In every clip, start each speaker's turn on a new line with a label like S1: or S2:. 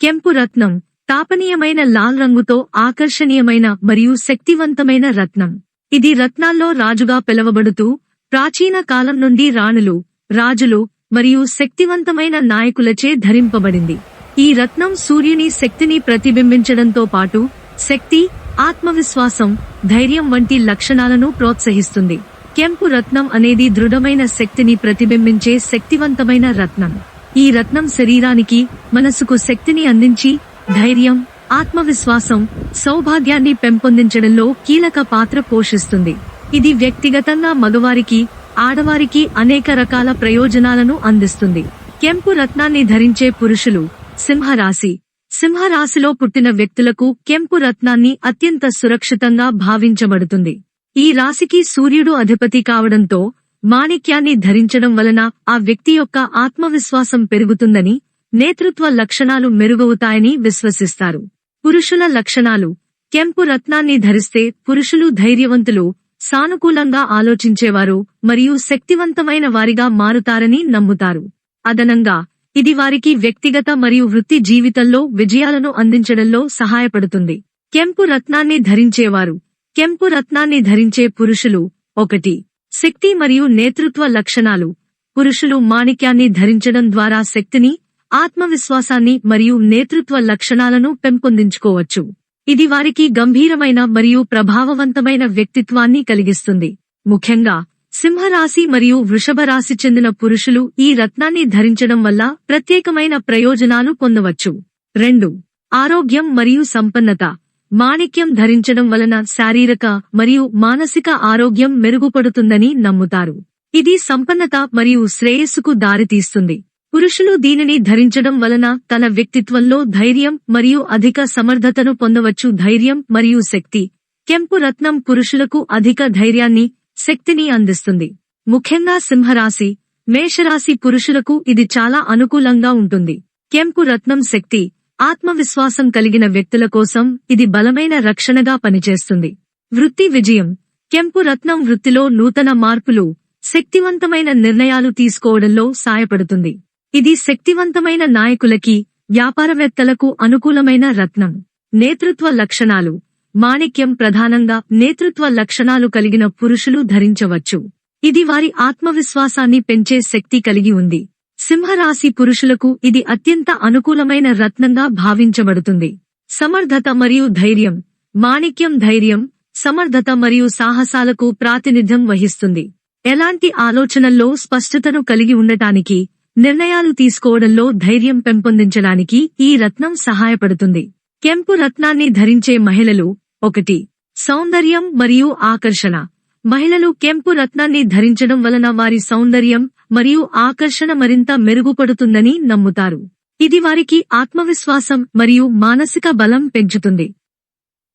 S1: కెంపు రత్నం తాపనీయమైన లాల్ రంగుతో ఆకర్షణీయమైన మరియు శక్తివంతమైన రత్నం. ఇది రత్నాల్లో రాజుగా పిలవబడుతూ ప్రాచీన కాలం నుండి రాణులు రాజులు మరియు శక్తివంతమైన నాయకులచే ధరింపబడింది. ఈ రత్నం సూర్యుని శక్తిని ప్రతిబింబించడంతో పాటు శక్తి ఆత్మవిశ్వాసం ధైర్యం వంటి లక్షణాలను ప్రోత్సహిస్తుంది. కెంపు రత్నం అనేది దృఢమైన శక్తిని ప్రతిబింబించే శక్తివంతమైన రత్నం. ఈ రత్నం శరీరానికి మనసుకు శక్తిని అందించి ధైర్యం ఆత్మవిశ్వాసం సౌభాగ్యాన్ని పెంపొందించడంలో కీలక పాత్ర పోషిస్తుంది. ఇది వ్యక్తిగతంగా మగవారికి ఆడవారికి అనేక రకాల ప్రయోజనాలను అందిస్తుంది. కెంపు రత్నాన్ని ధరించే పురుషులు సింహరాశి. సింహరాశిలో పుట్టిన వ్యక్తులకు కెంపు రత్నాన్ని అత్యంత సురక్షితంగా భావించబడుతుంది. ఈ రాశికి సూర్యుడు అధిపతి కావడంతో మాణిక్యాన్ని ధరించడం వలన ఆ వ్యక్తి యొక్క ఆత్మవిశ్వాసం పెరుగుతుందని నేతృత్వ లక్షణాలు మెరుగవుతాయని విశ్వసిస్తారు. పురుషుల లక్షణాలు. కెంపు రత్నాన్ని ధరిస్తే పురుషులు ధైర్యవంతులు సానుకూలంగా ఆలోచించేవారు మరియు శక్తివంతమైన వారిగా మారుతారని నమ్ముతారు. అదనంగా ఇది వారికి వ్యక్తిగత మరియు వృత్తి జీవితంలో విజయాలను అందించడంలో సహాయపడుతుంది. కెంపు రత్నాన్ని ధరించేవారు. కెంపు రత్నాన్ని ధరించే పురుషులు ఒకటి. శక్తి మరియు నేతృత్వ లక్షణాలు. పురుషులు మాణిక్యాన్ని ధరించడం ద్వారా శక్తిని ఆత్మవిశ్వాసాన్ని మరియు నేతృత్వ లక్షణాలను పెంపొందించుకోవచ్చు. ఇది వారికి గంభీరమైన మరియు ప్రభావవంతమైన వ్యక్తిత్వాన్ని కలిగిస్తుంది. ముఖ్యంగా సింహరాశి మరియు వృషభ రాశి చెందిన పురుషులు ఈ రత్నాన్ని ధరించడం వల్ల ప్రత్యేకమైన ప్రయోజనాలు పొందవచ్చు. రెండు ఆరోగ్యం మరియు సంపన్నత. మాణిక్యం ధరించడం వలన శారీరక మరియు మానసిక ఆరోగ్యం మెరుగుపడుతుందని నమ్ముతారు. ఇది సంపన్నత మరియు శ్రేయస్సుకు దారితీస్తుంది. పురుషులు దీనిని ధరించడం వలన తన వ్యక్తిత్వంలో ధైర్యం మరియు అధిక సమర్థతను పొందవచ్చు. ధైర్యం మరియు శక్తి. కెంపు రత్నం పురుషులకు అధిక ధైర్యాన్ని శక్తిని అందిస్తుంది. ముఖ్యంగా సింహరాశి. మేషరాశి పురుషులకు ఇది చాలా అనుకూలంగా ఉంటుంది. కెంపు రత్నం శక్తి. ఆత్మవిశ్వాసం కలిగిన వ్యక్తుల కోసం ఇది బలమైన రక్షణగా పనిచేస్తుంది. వృత్తి విజయం. కెంపు రత్నం వృత్తిలో నూతన మార్పులు శక్తివంతమైన నిర్ణయాలు తీసుకోవడంలో సాయపడుతుంది. ఇది శక్తివంతమైన నాయకులకి వ్యాపారవేత్తలకు అనుకూలమైన రత్నం. నేతృత్వ లక్షణాలు. మాణిక్యం ప్రధానంగా నేతృత్వ లక్షణాలు కలిగిన పురుషులు ధరించవచ్చు. ఇది వారి ఆత్మవిశ్వాసాన్ని పెంచే శక్తి కలిగి ఉంది. సింహరాశి పురుషులకు ఇది అత్యంత అనుకూలమైన రత్నంగా భావించబడుతుంది. సమర్థత మరియు ధైర్యం మాణిక్యం ధైర్యం సమర్థత మరియు సాహసాలకు ప్రాతినిధ్యం వహిస్తుంది. ఎలాంటి ఆలోచనల్లో స్పష్టతను కలిగి ఉండటానికి నిర్ణయాలు తీసుకోవడంలో ధైర్యం పెంపొందించడానికి ఈ రత్నం సహాయపడుతుంది. కెంపు రత్నాన్ని ధరించే మహిళలు ఒకటి. సౌందర్యం మరియు ఆకర్షణ. మహిళలు కెంపు రత్నాన్ని ధరించడం వలన వారి సౌందర్యం మరియు ఆకర్షణ మరింత మెరుగుపడుతుందని నమ్ముతారు. ఇది వారికి ఆత్మవిశ్వాసం మరియు మానసిక బలం పెంచుతుంది.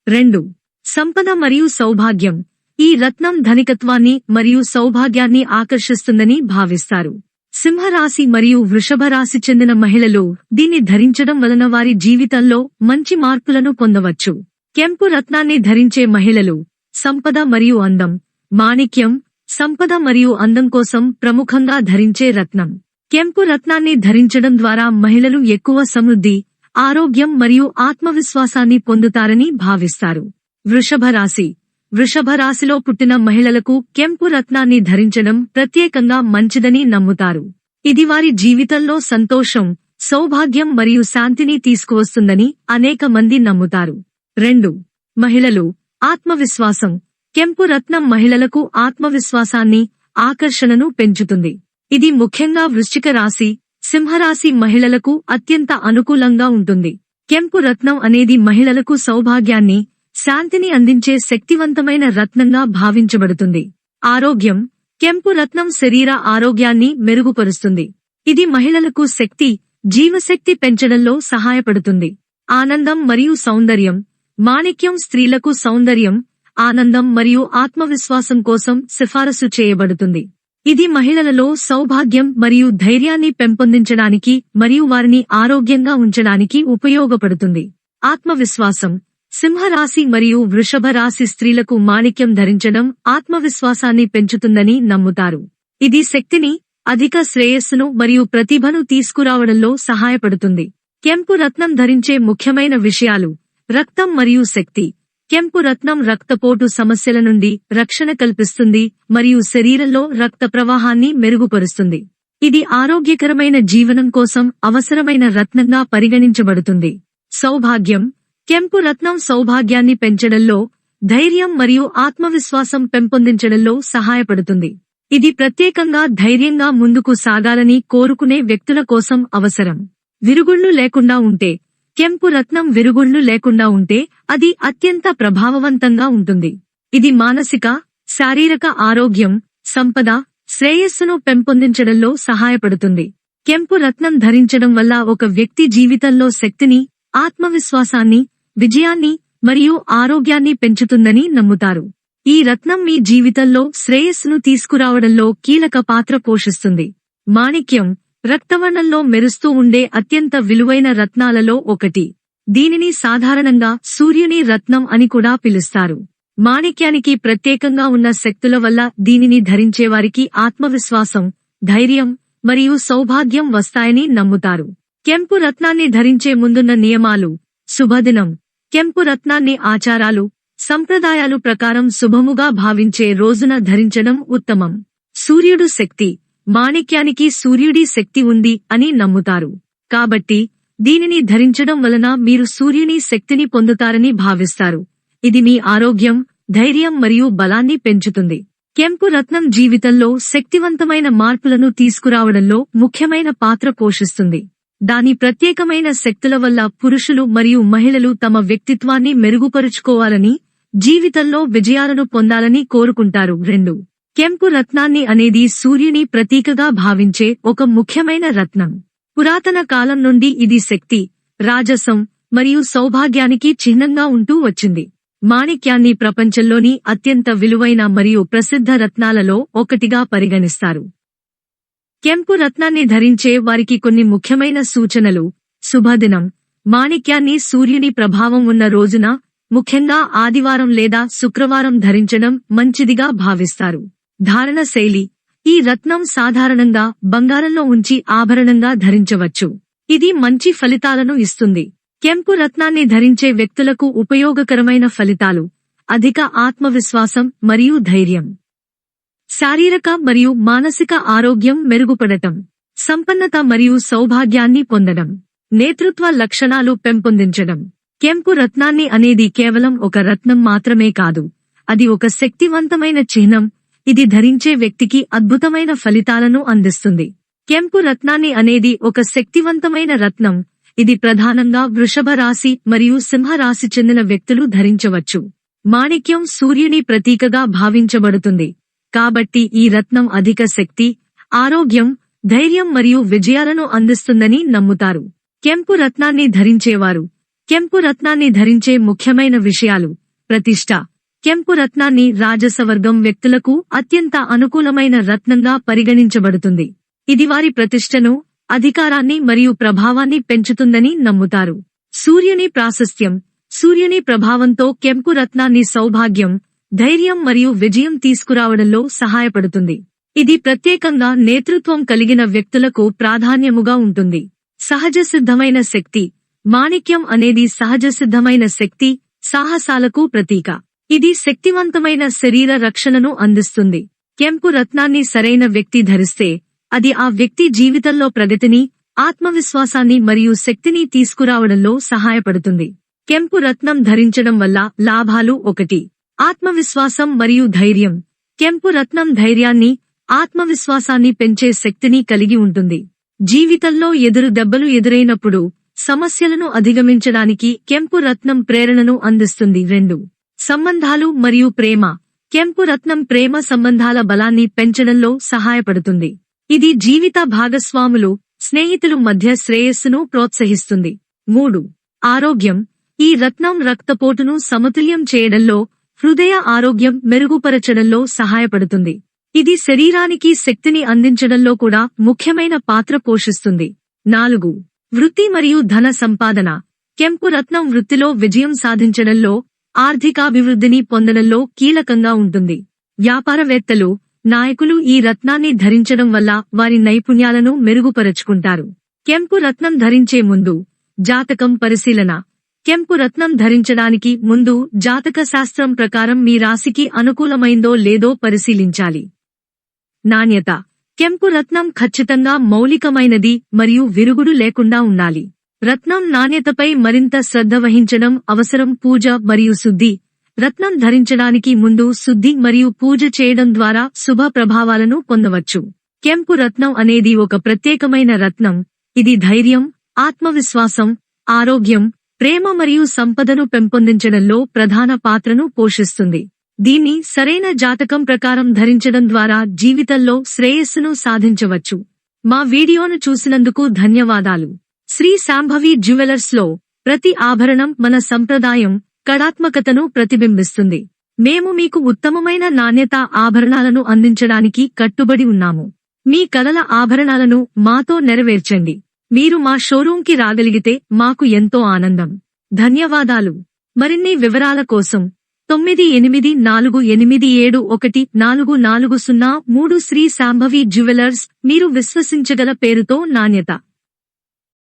S1: రెండు. సంపద మరియు సౌభాగ్యం. ఈ రత్నం ధనికత్వాన్ని మరియు సౌభాగ్యాన్ని ఆకర్షిస్తుందని భావిస్తారు. సింహరాశి మరియు వృషభ రాశి చెందిన మహిళలు దీన్ని ధరించడం వలన వారి జీవితంలో మంచి మార్పులను పొందవచ్చు. కెంపు రత్నాన్ని ధరించే మహిళలు సంపద మరియు అందం మాణిక్యం సంపద మరియు అందం కోసం ప్రముఖంగా ధరించే రత్నం. కెంపు రత్నాన్ని ధరించడం ద్వారా మహిళలు ఎక్కువ సమృద్ధి ఆరోగ్యం మరియు ఆత్మవిశ్వాసాన్ని పొందుతారని భావిస్తారు. వృషభ రాశి. వృషభ రాశిలో పుట్టిన మహిళలకు కెంపు రత్నాన్ని ధరించడం ప్రత్యేకంగా మంచిదని నమ్ముతారు. ఇది వారి జీవితంలో సంతోషం సౌభాగ్యం మరియు శాంతిని తీసుకువస్తుందని అనేక మంది నమ్ముతారు. రెండు. మహిళలు. ఆత్మవిశ్వాసం. కెంపు రత్నం మహిళలకు ఆత్మవిశ్వాసాన్ని ఆకర్షణను పెంచుతుంది. ఇది ముఖ్యంగా వృశ్చిక రాశి సింహరాశి మహిళలకు అత్యంత అనుకూలంగా ఉంటుంది. కెంపు రత్నం అనేది మహిళలకు సౌభాగ్యాన్ని శాంతిని అందించే శక్తివంతమైన రత్నంగా భావించబడుతుంది. ఆరోగ్యం కెంపు రత్నం శరీర ఆరోగ్యాన్ని మెరుగుపరుస్తుంది. ఇది మహిళలకు శక్తి జీవశక్తి పెంచడంలో సహాయపడుతుంది. ఆనందం మరియు సౌందర్యం మాణిక్యం స్త్రీలకు సౌందర్యం ఆనందం మరియు ఆత్మవిశ్వాసం కోసం సిఫారసు చేయబడుతుంది. ఇది మహిళలలో సౌభాగ్యం మరియు ధైర్యాన్ని పెంపొందించడానికి మరియు వారిని ఆరోగ్యంగా ఉంచడానికి ఉపయోగపడుతుంది. ఆత్మవిశ్వాసం సింహరాశి మరియు వృషభ రాశి స్త్రీలకు మాణిక్యం ధరించడం ఆత్మవిశ్వాసాన్ని పెంచుతుందని నమ్ముతారు. ఇది శక్తిని అధిక శ్రేయస్సును మరియు ప్రతిభను తీసుకురావడంలో సహాయపడుతుంది. కెంపు రత్నం ధరించే ముఖ్యమైన విషయాలు రక్తం మరియు శక్తి. కెంపు రత్నం రక్తపోటు సమస్యల నుండి రక్షణ కల్పిస్తుంది మరియు శరీరంలో రక్త ప్రవాహాన్ని మెరుగుపరుస్తుంది. ఇది ఆరోగ్యకరమైన జీవనం కోసం అవసరమైన రత్నంగా పరిగణించబడుతుంది. సౌభాగ్యం. కెంపు రత్నం సౌభాగ్యాన్ని పెంచడంలో ధైర్యం మరియు ఆత్మవిశ్వాసం పెంపొందించడంలో సహాయపడుతుంది. ఇది ప్రత్యేకంగా ధైర్యంగా ముందుకు సాగాలని కోరుకునే వ్యక్తుల కోసం అవసరం. విరుగుళ్ళు లేకుండా ఉంటే కెంపు రత్నం విరుగుళ్ళు లేకుండా ఉంటే అది అత్యంత ప్రభావవంతంగా ఉంటుంది. ఇది మానసిక శారీరక ఆరోగ్యం సంపద శ్రేయస్సును పెంపొందించడంలో సహాయపడుతుంది. కెంపు రత్నం ధరించడం వల్ల ఒక వ్యక్తి జీవితంలో శక్తిని ఆత్మవిశ్వాసాన్ని విజయాన్ని మరియు ఆరోగ్యాన్ని పెంచుతుందని నమ్ముతారు. ఈ రత్నం మీ జీవితంలో శ్రేయస్సును తీసుకురావడంలో కీలక పాత్ర పోషిస్తుంది. మాణిక్యం రక్తవర్ణంలో మెరుస్తూ ఉండే అత్యంత విలువైన రత్నాలలో ఒకటి. దీనిని సాధారణంగా సూర్యుని రత్నం అని కూడా పిలుస్తారు. మాణిక్యానికి ప్రత్యేకంగా ఉన్న శక్తుల వల్ల దీనిని ధరించేవారికి ఆత్మవిశ్వాసం ధైర్యం మరియు సౌభాగ్యం వస్తాయని నమ్ముతారు. కెంపు రత్నాన్ని ధరించే ముందున్న నియమాలు శుభదినం కెంపు రత్నాన్ని ఆచారాలు సంప్రదాయాలు ప్రకారం శుభముగా భావించే రోజున ధరించడం ఉత్తమం. సూర్యుడు శక్తి మాణిక్యానికి సూర్యుడి శక్తి ఉంది అని నమ్ముతారు. కాబట్టి దీనిని ధరించడం వలన మీరు సూర్యుని శక్తిని పొందుతారని భావిస్తారు. ఇది మీ ఆరోగ్యం ధైర్యం మరియు బలాన్ని పెంచుతుంది. కెంపు రత్నం జీవితంలో శక్తివంతమైన మార్పులను తీసుకురావడంలో ముఖ్యమైన పాత్ర పోషిస్తుంది. దాని ప్రత్యేకమైన శక్తుల వల్ల పురుషులు మరియు మహిళలు తమ వ్యక్తిత్వాన్ని మెరుగుపరుచుకోవాలని జీవితంలో విజయాలను పొందాలని కోరుకుంటారు. రెండు కెంపు రత్నాన్ని అనేది సూర్యుని ప్రతీకగా భావించే ఒక ముఖ్యమైన రత్నం. పురాతన కాలం నుండి ఇది శక్తి రాజసం మరియు సౌభాగ్యానికి చిహ్నంగా ఉంటూ వచ్చింది. మాణిక్యాన్ని ప్రపంచంలోని అత్యంత విలువైన మరియు ప్రసిద్ధ రత్నాలలో ఒకటిగా పరిగణిస్తారు. కెంపు రత్నాన్ని ధరించే వారికి కొన్ని ముఖ్యమైన సూచనలు. శుభదినం. మాణిక్యాన్ని సూర్యుని ప్రభావం ఉన్న రోజున ముఖ్యంగా ఆదివారం లేదా శుక్రవారం ధరించడం మంచిదిగా భావిస్తారు. ధారణ శైలి. ఈ రత్నం సాధారణంగా బంగారంలో ఉంచి ఆభరణంగా ధరించవచ్చు. ఇది మంచి ఫలితాలను ఇస్తుంది. కెంపు రత్నాన్ని ధరించే వ్యక్తులకు ఉపయోగకరమైన ఫలితాలు. అధిక ఆత్మవిశ్వాసం మరియు ధైర్యం. శారీరక మరియు మానసిక ఆరోగ్యం మెరుగుపడటం. సంపన్నత మరియు సౌభాగ్యాన్ని పొందడం. నేతృత్వ లక్షణాలు పెంపొందించడం. కెంపు రత్నాన్ని అనేది కేవలం ఒక రత్నం మాత్రమే కాదు. అది ఒక శక్తివంతమైన చిహ్నం ఇది ధరించే వ్యక్తికి అద్భుతమైన ఫలితాలను అందిస్తుంది. కెంపు రత్నాన్ని అనేది ఒక శక్తివంతమైన రత్నం. ఇది ప్రధానంగా వృషభ రాశి మరియు సింహరాశి చెందిన వ్యక్తులు ధరించవచ్చు. మాణిక్యం సూర్యుని ప్రతీకగా భావించబడుతుంది. కాబట్టి ఈ రత్నం అధిక శక్తి ఆరోగ్యం ధైర్యం మరియు విజయాలను అందిస్తుందని నమ్ముతారు. కెంపు రత్నాన్ని ధరించేవారు. కెంపు రత్నాన్ని ధరించే ముఖ్యమైన విషయాలు ప్రతిష్ట కెంపు రత్నాన్ని రాజసవర్గం వ్యక్తులకు అత్యంత అనుకూలమైన రత్నంగా పరిగణించబడుతుంది. ఇది వారి ప్రతిష్టను అధికారాన్ని మరియు ప్రభావాన్ని పెంచుతుందని నమ్ముతారు. సూర్యుని ప్రాశస్త్యం సూర్యుని ప్రభావంతో కెంపు రత్నాన్ని సౌభాగ్యం ధైర్యం మరియు విజయం తీసుకురావడంలో సహాయపడుతుంది. ఇది ప్రత్యేకంగా నేతృత్వం కలిగిన వ్యక్తులకు ప్రాధాన్యముగా ఉంటుంది. సహజ సిద్ధమైన శక్తి మాణిక్యం అనేది సహజ సిద్ధమైన శక్తి సాహసాలకు ప్రతీక. ఇది శక్తివంతమైన శరీర రక్షణను అందిస్తుంది. కెంపు రత్నాన్ని సరైన వ్యక్తి ధరిస్తే అది ఆ వ్యక్తి జీవితంలో ప్రగతిని ఆత్మవిశ్వాసాన్ని మరియు శక్తిని తీసుకురావడంలో సహాయపడుతుంది. కెంపు రత్నం ధరించడం వల్ల లాభాలు ఒకటి. ఆత్మవిశ్వాసం మరియు ధైర్యం. కెంపు రత్నం ధైర్యాన్ని ఆత్మవిశ్వాసాన్ని పెంచే శక్తిని కలిగి ఉంటుంది. జీవితంలో ఎదురు దెబ్బలు ఎదురైనప్పుడు సమస్యలను అధిగమించడానికి కెంపు రత్నం ప్రేరణను అందిస్తుంది. రెండు. సంబంధాలు మరియు ప్రేమ. కెంపు రత్నం ప్రేమ సంబంధాల బలాన్ని పెంచడంలో సహాయపడుతుంది. ఇది జీవిత భాగస్వాములు స్నేహితులు మధ్య శ్రేయస్సును ప్రోత్సహిస్తుంది. మూడు. ఆరోగ్యం. ఈ రత్నం రక్తపోటును సమతుల్యం చేయడంలో హృదయ ఆరోగ్యం మెరుగుపరచడంలో సహాయపడుతుంది. ఇది శరీరానికి శక్తిని అందించడంలో కూడా ముఖ్యమైన పాత్ర పోషిస్తుంది. నాలుగు. వృత్తి మరియు ధన సంపాదన. కెంపు రత్నం వృత్తిలో విజయం సాధించడంలో ఆర్థికాభివృద్ధిని పొందడంలో కీలకంగా ఉంటుంది. వ్యాపారవేత్తలు నాయకులు ఈ రత్నాన్ని ధరించడం వల్ల వారి నైపుణ్యాలను మెరుగుపరుచుకుంటారు. కెంపు రత్నం ధరించే ముందు జాతకం పరిశీలన. కెంపు రత్నం ధరించడానికి ముందు జాతక శాస్త్రం ప్రకారం మీ రాశికి అనుకూలమైందో లేదో పరిశీలించాలి. నాణ్యత. కెంపు రత్నం ఖచ్చితంగా మౌలికమైనది మరియు విరుగుడు లేకుండా ఉండాలి. రత్నం నాణ్యతపై మరింత శ్రద్ధ వహించడం అవసరం పూజ మరియు శుద్ధి. రత్నం ధరించడానికి ముందు శుద్ధి మరియు పూజ చేయడం ద్వారా శుభ ప్రభావాలను పొందవచ్చు. కెంపు రత్నం అనేది ఒక ప్రత్యేకమైన రత్నం. ఇది ధైర్యం ఆత్మవిశ్వాసం ఆరోగ్యం ప్రేమ మరియు సంపదను పెంపొందించడంలో ప్రధాన పాత్రను పోషిస్తుంది. దీన్ని సరైన జాతకం ప్రకారం ధరించడం ద్వారా జీవితంలో శ్రేయస్సును సాధించవచ్చు. మా వీడియోను చూసినందుకు ధన్యవాదాలు. శ్రీ శాంభవి జ్యువెలర్స్లో ప్రతి ఆభరణం మన సంప్రదాయం కళాత్మకతను ప్రతిబింబిస్తుంది. మేము మీకు ఉత్తమమైన నాణ్యత ఆభరణాలను అందించడానికి కట్టుబడి ఉన్నాము. మీ కలల ఆభరణాలను మాతో నెరవేర్చండి. మీరు మా షోరూంకి రాగలిగితే మాకు ఎంతో ఆనందం. ధన్యవాదాలు. మరిన్ని వివరాల కోసం తొమ్మిది ఎనిమిది నాలుగు ఎనిమిది ఏడు ఒకటి నాలుగు నాలుగు సున్నా మూడు శ్రీ శాంభవి జ్యువెలర్స్ మీరు విశ్వసించగల పేరుతో నాణ్యత.